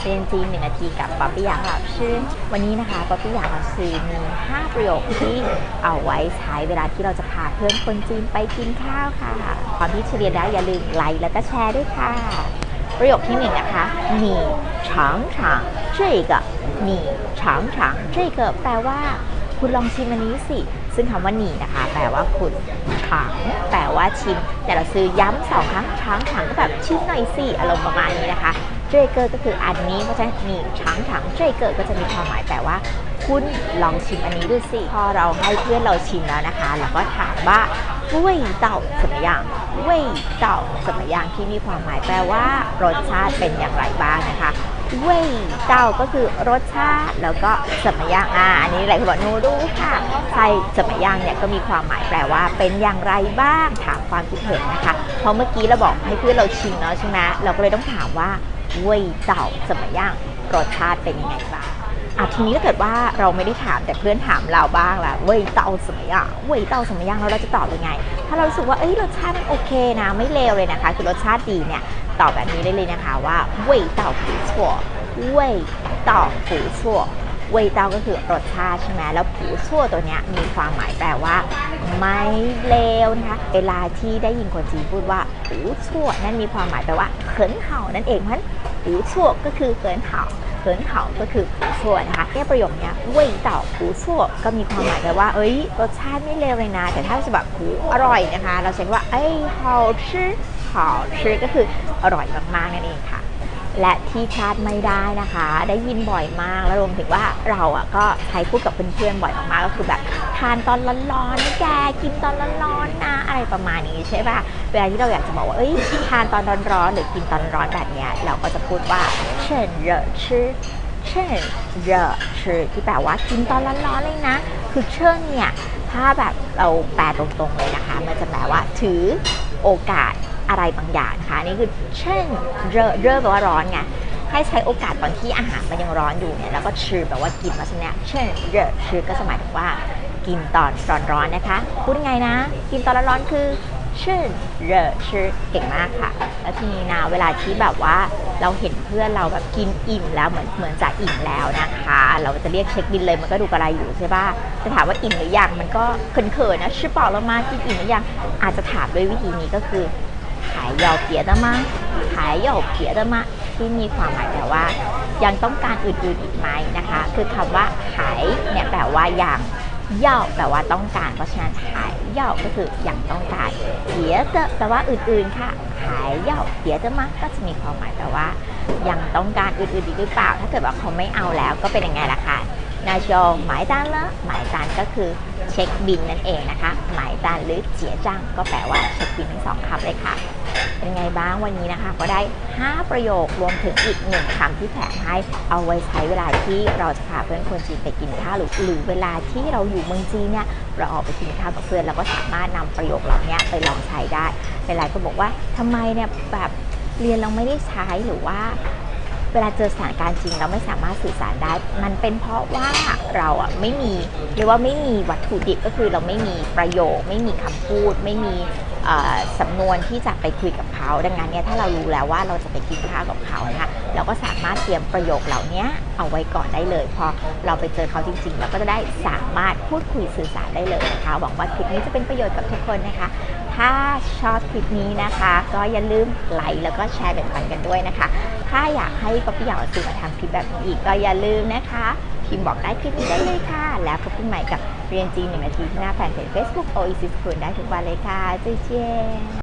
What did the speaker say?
เรียนจีนหนึ่งนาทีกับป๊อปปี้หยางหลับชื่นวันนี้นะคะป๊อปปี้หยางหลับชื่นมี 5 ประโยคที่เอาไว้ใช้เวลาที่เราจะพาเพื่อนคนจีนไปกินข้าวค่ะความที่เรียนได้อย่าลืมไลค์แล้วก็แชร์ด้วยค่ะ ประโยคที่หนึ่งนะคะ你尝尝这个你尝尝这个แปลว่า คุณลองชิมอันนี้สิ ซึ่งคำว่าหนีนะคะ แปลว่าคุณฉังแปลว่าชิม แต่เราซื้อย้ำสองครั้งช้างฉังก็แบบชิมหน่อยสิ อารมณ์ประมาณนี้นะคะ เจเกอร์ก็คืออันนี้เพราะฉะนั้นหนีช้างฉังเจเกอร์ก็จะมีความหมายแปลว่า คุณลองชิมอันนี้ดูสิ พอเราให้เพื่อนเราชิมแล้วนะคะเราก็ถามว่าเว่ยเต่าสมยังเว่ยเต่าสมยังที่มีความหมายแปลว่ารสชาติเป็นอย่างไรบ้างนะคะเว่ยเต้าก็คือรสชาติแล้วก็สมย่างอ่าอันนี้หลายคนบอกหนูรู้ค่ะใช่สมย่างเนี่ยก็มีความหมายแปลว่า เป็นอย่างไรบ้างถามความคิดเห็นนะคะเพราะเมื่อกี้เราบอกให้เพื่อนเราชิมเนาะใช่ไหมเราก็เลยต้องถามว่า เว่ยเจ้าสมัยย่างรสชาติเป็นยังไงบ้างอะทีนี้ถ้าเกิดว่าเราไม่ได้ถามแต่เพื่อนถามเราบ้างล่ะเว่ยเตาสมัยย่างเว่ยเตาสมัยย่างแล้วเราจะตอบยังไง ถ้าเราสึกว่าเอ้ยรสชาติมันโอเคนะไม่เลวเลยนะคะ คือรสชาติดีเนี่ยตอบแบบนี้ได้เลยนะคะว่าเว่ยเตาผูชัวเว่ยเตาผูชัว เวยเต้าก็คือรสชาติใช่ไหมแล้วผูชั่วตัวนี้มีความหมายแปลว่า ไม่เลวนะคะ เวลาที่ได้ยินคนจีนพูดว่าผูชั่ว นั่นมีความหมายแปลว่าเขินเห่านั่นเองเพราะผูชั่วก็คือเขินเห่าเขินเห่าก็คือผูชั่วนะคะแค่ประโยคนี้เวยเต่าผูชั่วก็มีความหมายแปลว่า เอ้ยรสชาติไม่เลวเลยนะ แต่ถ้าจะแบบผูอร่อยนะคะ เราใช้ว่าเอ้ยเห่าชื่อเห่าชื่อก็คืออร่อยมากๆนั่นเองค่ะ และที่พลาดไม่ได้นะคะ ได้ยินบ่อยมากแล้วรวมถึงว่าเราอะก็ใช้พูดกับเพื่อนๆบ่อยมากๆก็คือแบบทานตอนร้อนๆนะแกกินตอนร้อนๆนะอะไรประมาณนี้ใช่ป่ะเวลาที่เราอยากจะบอกว่าเอ้ยทานตอนร้อนๆหรือกินตอนร้อนแบบเนี้ยเราก็จะพูดว่าเฉินเหรอชื่อเฉินเหรอชื่อที่แปลว่ากินตอนร้อนๆเลยนะ คือเชิญเนี่ย ถ้าแบบเราแปลตรงๆเลยนะคะ มันจะแปลว่าถือโอกาส อะไรบางอย่างนะคะนี่คือเช่นเร่อเร่อแปลว่าร้อนไงให้ใช้โอกาสตอนที่อาหารมันยังร้อนอยู่เนี่ยแล้วก็ชื่อแปลว่ากินมาชนะเช่นเร่อชื่อก็หมายถึงว่ากินตอนร้อนร้อนๆนะคะพูดยังไงนะ กินตอนร้อนร้อนๆคือเช่นเร่อชื่อเก่งมากค่ะ แล้วทีนี้นะเวลาที่แบบว่าเราเห็นเพื่อนเราแบบกินอิ่มแล้วเหมือนเหมือนจะอิ่มแล้วนะคะ เราจะเรียกเช็คบินเลยมันก็ดูกระไรอยู่ใช่ป่ะจะถามว่าอิ่มหรือยังมันก็เขินๆนะชื่อเปล่าแล้วมากินอิ่มหรือยังอาจจะถามด้วยวิธีนี้ก็คือ หายยาวเกียดมาหายยาวเกียดมที่มีความหมายแปลว่า ยังต้องการอื่นๆอีกไหมนะคะ คือคำว่าหายเนี่ยแปลว่าอย่างย่าแปลว่าต้องการ เพราะฉะนั้นหายย่าก็คืออย่างต้องการเสียเตะแปลว่าอื่นๆค่ะ หายย่าเสียเตะมากก็จะมีความหมายแปลว่า ยังต้องการอื่นๆอีกหรือเปล่า ถ้าเกิดว่าเขาไม่เอาแล้วก็เป็นยังไงล่ะค่ะ นาโชหมายตานละหมายตานก็คือเช็คบินนั่นเองนะคะ หมายตานหรือเจียจังก็แปลว่าเช็คบินทั้งสองคำเลยค่ะ เป็นไงบ้างวันนี้นะคะ ก็ได้ 5 ประโยครวมถึงอีกหนึ่งคำที่แถมให้เอาไว้ใช้เวลาที่เราจะพาเพื่อนคนจีนไปกินข้าวหรือหรือเวลาที่เราอยู่เมืองจีนเนี่ยเราออกไปกินข้าวกับเพื่อนเราก็สามารถนำประโยคเหล่านี้ไปลองใช้ได้หลายๆก็บอกว่าทำไมเนี่ยแบบเรียนเราไม่ได้ใช้หรือว่า เวลาเจอสถานการณ์จริงเราไม่สามารถสื่อสารได้ มันเป็นเพราะว่าเราอะไม่มีเรียกว่าไม่มีวัตถุดิบก็คือเราไม่มีประโยค ไม่มีคำพูด ไม่มีเอ่อสำนวนที่จะไปคุยกับเขา ดังนั้นเนี่ยถ้าเรารู้แล้วว่าเราจะไปกินข้าวกับเขานะคะเราก็สามารถเตรียมประโยคเหล่านี้ เอาไว้ก่อนได้เลย พอเราไปเจอเขาจริงๆ เราก็จะได้สามารถพูดคุยสื่อสารได้เลยนะคะหวังว่าคลิปนี้จะเป็นประโยชน์กับทุกคนนะคะ ถ้าชอบคลิปนี้นะคะ ก็อย่าลืมไลค์แล้วก็แชร์แบ่งปันกันด้วยนะคะ ถ้าอยากให้ป๊อปปี้อยาสื่อมาทำคลิปแบบนี้อีกก็อย่าลืมนะคะพิมพ์บอกได้คลิปนี้ได้เลยค่ะ แล้วพบกันใหม่กับเรียนจีนหนึ่งนาทีที่หน้าแฟนเพจ Facebook OEC School ได้ทุกวันเลยค่ะเจ๊เจ๊